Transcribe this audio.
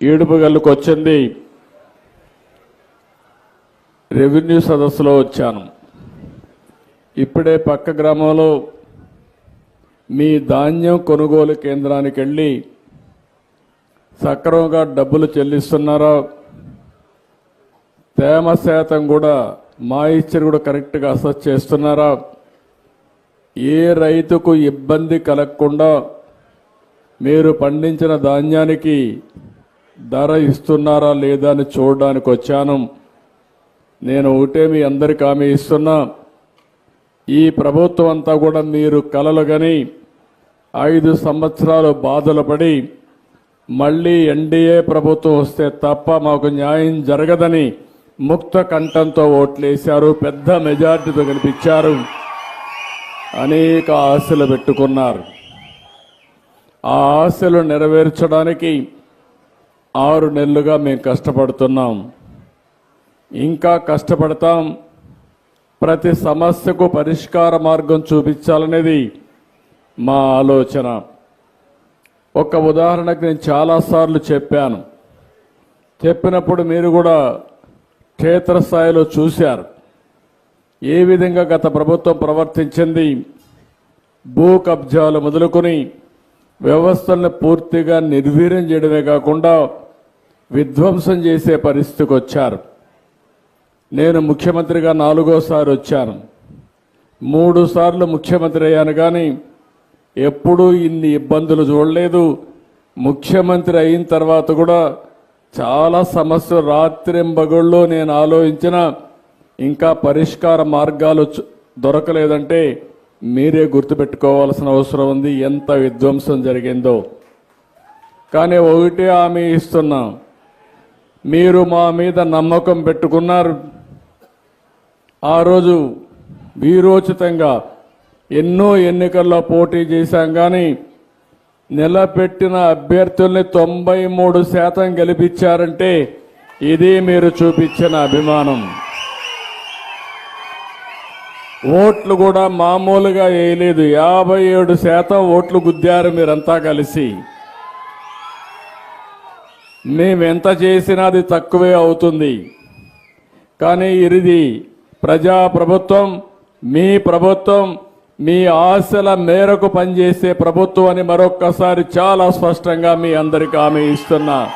ఏడుపు గల్లుకు వచ్చింది. రెవెన్యూ సదస్సులో వచ్చాను. ఇప్పుడే పక్క గ్రామంలో మీ ధాన్యం కొనుగోలు కేంద్రానికి వెళ్ళి సక్రమంగా డబ్బులు చెల్లిస్తున్నారా? తేమ శాతం కూడా మా ఇచ్చర్ కూడా కరెక్ట్గా అసెస్ చేస్తున్నారా? ఏ రైతుకు ఇబ్బంది కలగకుండా మీరు పండించిన ధాన్యానికి ధర ఇస్తున్నారా లేదా అని చూడడానికి వచ్చాను. నేను ఒకటే మీ అందరికి హామీ ఇస్తున్నా. ఈ ప్రభుత్వం అంతా కూడా మీరు కలలు గని ఐదు సంవత్సరాలు బాధలు పడి మళ్ళీ ఎన్డీఏ ప్రభుత్వం వస్తే తప్ప మాకు న్యాయం జరగదని ముక్త కంఠంతో ఓట్లేశారు పెద్ద మెజార్టీతో కనిపించారు అనేక ఆశలు పెట్టుకున్నారు. ఆ ఆశలు నెరవేర్చడానికి ఆరు నెలలుగా మేము కష్టపడుతున్నాం. ఇంకా కష్టపడతాం. ప్రతి సమస్యకు పరిష్కార మార్గం చూపించాలనేది మా ఆలోచన. ఒక ఉదాహరణకు నేను చాలాసార్లు చెప్పాను. చెప్పినప్పుడు మీరు కూడా క్షేత్రస్థాయిలో చూశారు. ఏ విధంగా గత ప్రభుత్వం ప్రవర్తించింది? భూ కబ్జాలు మొదలుకొని వ్యవస్థలను పూర్తిగా నిర్వీర్యం చేయడమే కాకుండా విధ్వంసం చేసే పరిస్థితికి వచ్చారు. నేను ముఖ్యమంత్రిగా నాలుగోసారి వచ్చాను. మూడు సార్లు ముఖ్యమంత్రి అయ్యాను కానీ ఎప్పుడూ ఇన్ని ఇబ్బందులు చూడలేదు. ముఖ్యమంత్రి అయిన తర్వాత కూడా చాలా సమస్యలు రాత్రింబగళ్ళు నేను ఆలోచించిన ఇంకా పరిష్కార మార్గాలు దొరకలేదంటే మీరే గుర్తుపెట్టుకోవాల్సిన అవసరం ఉంది. ఎంత విధ్వంసం జరిగిందో. కానీ ఒకటే హామీ ఇస్తున్నాం. మీరు మా మీద నమ్మకం పెట్టుకున్నారు. ఆ రోజు వీరోచితంగా ఎన్నో ఎన్నికల్లో పోటీ చేశాం కానీ నిలబెట్టిన అభ్యర్థుల్ని తొంభై మూడు శాతం గెలిపించారంటే ఇది మీరు చూపించిన అభిమానం. ఓట్లు కూడా మామూలుగా వేయలేదు. యాభై ఏడు శాతం ఓట్లు గుద్దారు మీరంతా కలిసి. మేమెంత చేసినా అది తక్కువే అవుతుంది. కానీ ఇది ప్రజా ప్రభుత్వం మీ ప్రభుత్వం మీ ఆశల మేరకు పనిచేసే ప్రభుత్వం అని మరొక్కసారి చాలా స్పష్టంగా మీ అందరికీ హామీ ఇస్తున్నా.